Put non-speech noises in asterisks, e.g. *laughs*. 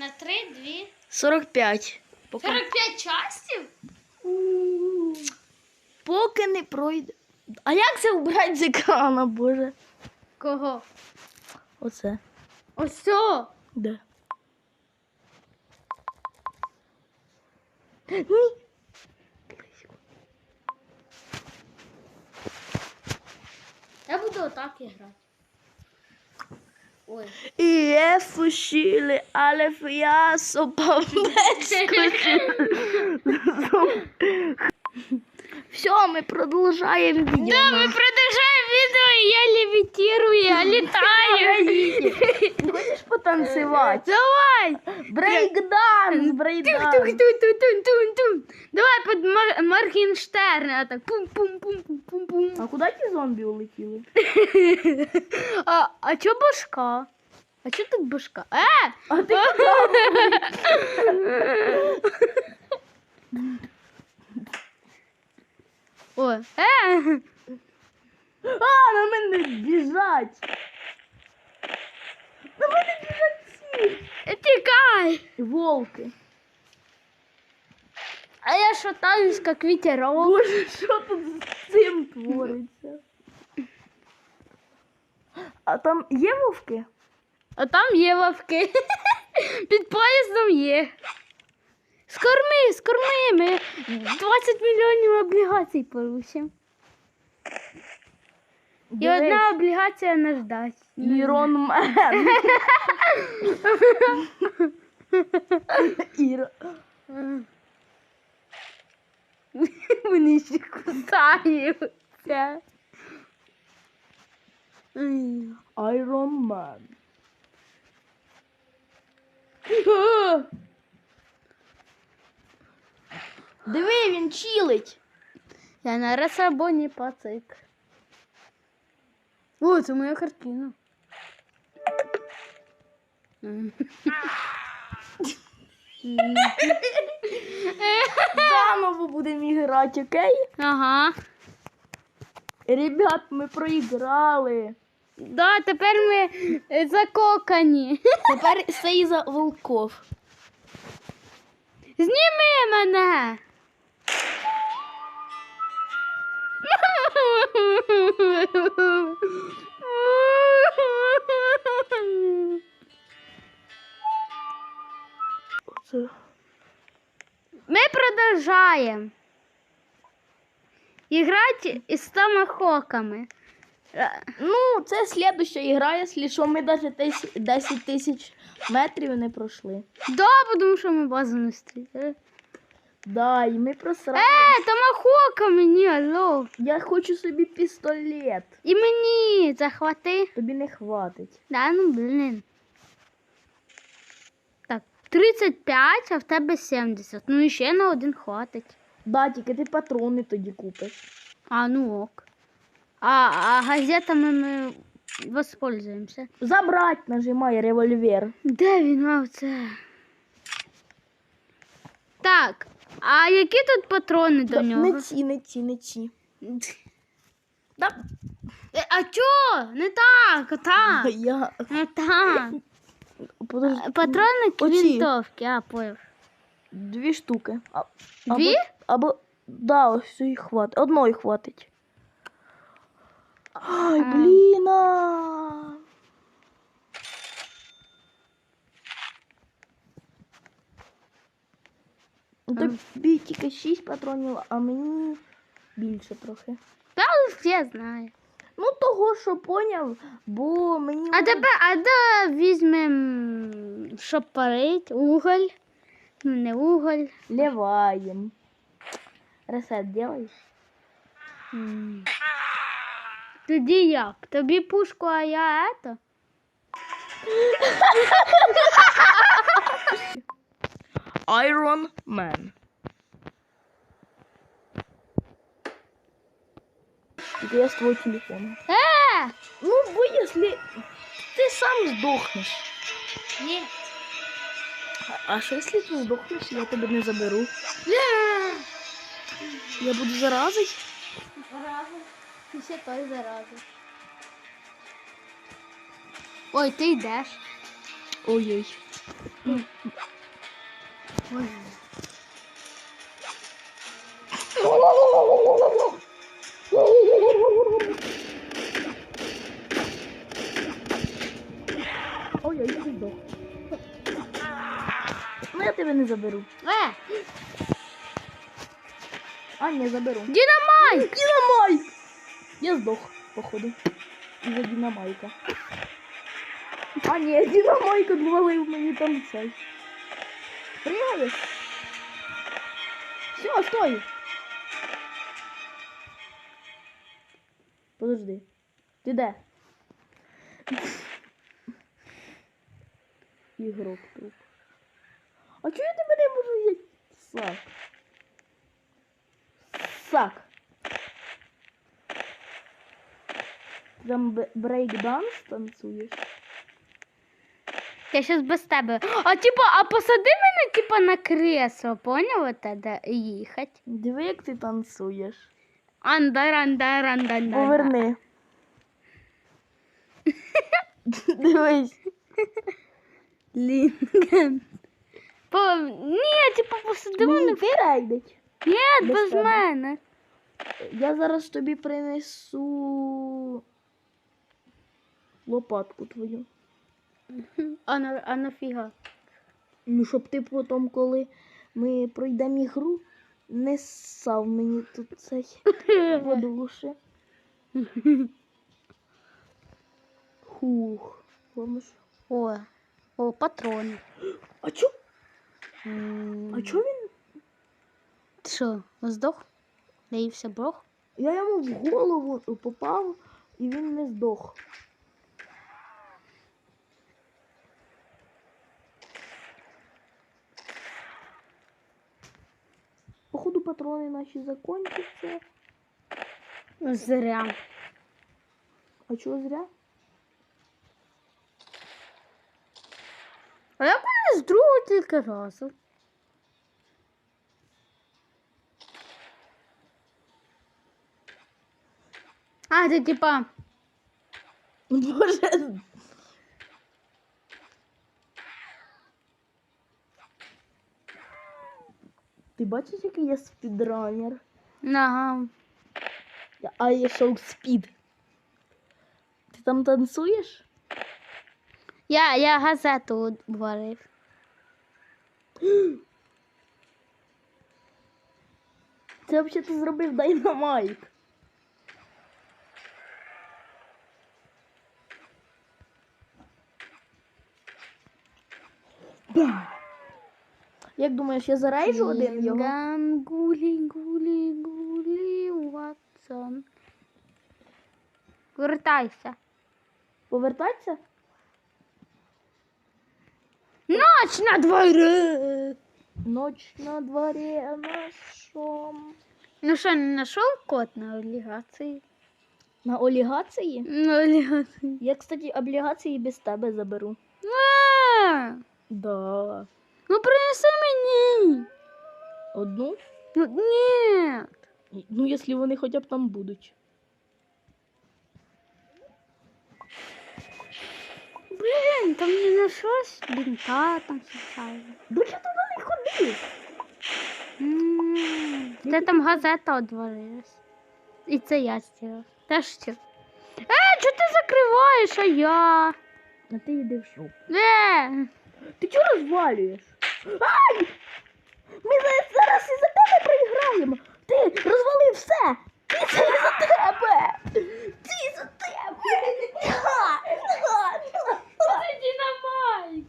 На три, дві. 45. Поки, 45 частів? поки не пройде. А як це убрати з екрана, боже? Кого? Оце. Ось. Де? Ні. Я буду отак грати. Ой. І фушили, але фіасо Все, ми продовжуємо відео. Да, ми продовжуємо і я левітірую, я літаю. Хочеш потанцювати? Давай! Брейкданс, брейкданс. Давай під Мар- Моргенштерна, так пум-пум-пум-пум-пум. А куди ті зомбі улетіли? *laughs* А, а чо башка? А чо тут башка? Е! А ти *laughs* О, е! А, мене біжать. На мене біжать всі. Тікай! Волки. А я шатаюсь, як ветерок. Боже, що тут з цим твориться? А там є вовки? А там є вовки. Під поїздом є. Скорми, скорми, ми 20 мільйонів облігацій получимо. І одна облігація нас дасть. Ірон Мен. *laughs* Іра. *laughs* Вони ще кусаються. Айрон Мен. *gasps* Диви, він чилить. Я на розсабоні пацик. О, це моя картина. Заново будемо грати, окей? Ага. Ребят, ми проіграли. Да, тепер ми е, закокані. Тепер це за волков. Зніми мене. Продовжаємо. Іграти із томахоками. Е, Ну, це слідуща ігра, якщо що, ми навіть 10 тисяч метрів не пройшли. Да, тому що ми базу не стріляли. Да, і ми просрали. Е, томахока мені, алло. Я хочу собі пістолет. І мені захвати. Тобі не хватить. Да, ну блін. Так, 35, а в тебе 70. Ну і ще на один хватить. Да, тільки ти патрони тоді купиш. А, ну ок. А, а газетами ми воспользуємося. Забрать нажимай револьвер. Де він мав це? Так, а які тут патрони до нього? Не ці, не ці, не ці. Да. Е, А чо? Не так, а так. *laughs* Я... Не так. Подожди. Патрони к Оці. винтовки, а поняв. Дві штуки. А, Дві? Або, або... Да, ось їх хватить. Одної хватить. Ай, А. блін. а. Ну, Тобі тільки 6 патронів, а мені більше трохи. Та я знаю. Ну, того, що поняв, бо мені. А тепер, а да візьмем, щоб парить, уголь. Ну, не уголь. Леваем. Ресет делаешь? М. Тоді як? Тобі пушку, а я ето? Iron Man. Я з твого телефона. Е! Ну, бо если ти сам здохнеш. Ні. А- А що якщо ти здохнеш, я тебе не заберу? Е! Я буду заразить? Зараза. Ти ще той зараза. Ой, ти йдеш. Ой-ой. Ой. Ой, я їх здох. Ну я тебе не заберу. Е, А, ні, заберу. динамайк! Динамайк! Я здох, походу. Із-за динамайка. А, ні, динамайк відвалив мені там цей. Пригали? Все, стой. Подожди. Ти де? Ігрок труп. А чого я тебе не можу взяти? Сак. Сак. Там брейк-данс танцюєш? Я щас без тебе. А типа, а посади мене типа на кресло, поняв от де їхати? Диви, як ти танцюєш. Андар, андар, андар, андар. Поверни. *laughs* Дивись. Лінген. По... Ні, типа посади мене. Мені ти рейдить. Ні, без без мене. Я зараз тобі принесу лопатку твою. А, на, а нафіга? Ну, щоб ти потім, коли ми пройдемо ігру, не ссав мені тут цей *laughs* подуші. *laughs* Хух. Що? О, о, патрони. А чо? А чо він? Ти що, здох? Наївся Бог? Я йому в голову попав і він не здох. Походу патрони наші закончаться. Зря. А чого зря? А як вони з другого тільки разу? А, ти типа. Боже. Ти бачиш, який я спідранер? Ага. Я- А я шоу спід. Ти там танцюєш? Я, я газету варив. *gasps* Це взагалі ти зробив дайнамайк. Як думаєш, я зарейджу один його? Гулі, гулі, гулі, Ватсон. Вертайся. Повертатися? Ноч на дворі. Ноч на дворі, а на що? Ну що, не знайшов код на облігації? На олігації? На облігації. Я, кстати, облігації без тебе заберу. А, Да. Ну принеси мені. Одну? Ну ні. Ну, якщо вони хоча б там будуть. Блін, там не знайшлось бінта там случайно. Ну що туди не ходили? М, там газета одвалилась. І це я стіла. Теж стіла. Е, чого ти закриваєш, а я? А ти йди в шоу. Е, Ти чого розвалюєш? Ай! Ми за- зараз із-за тебе проіграємо! Ти розвалив все! Ти це із-за тебе! Ти із-за тебе! Га! Га! Га! Що це динамайк?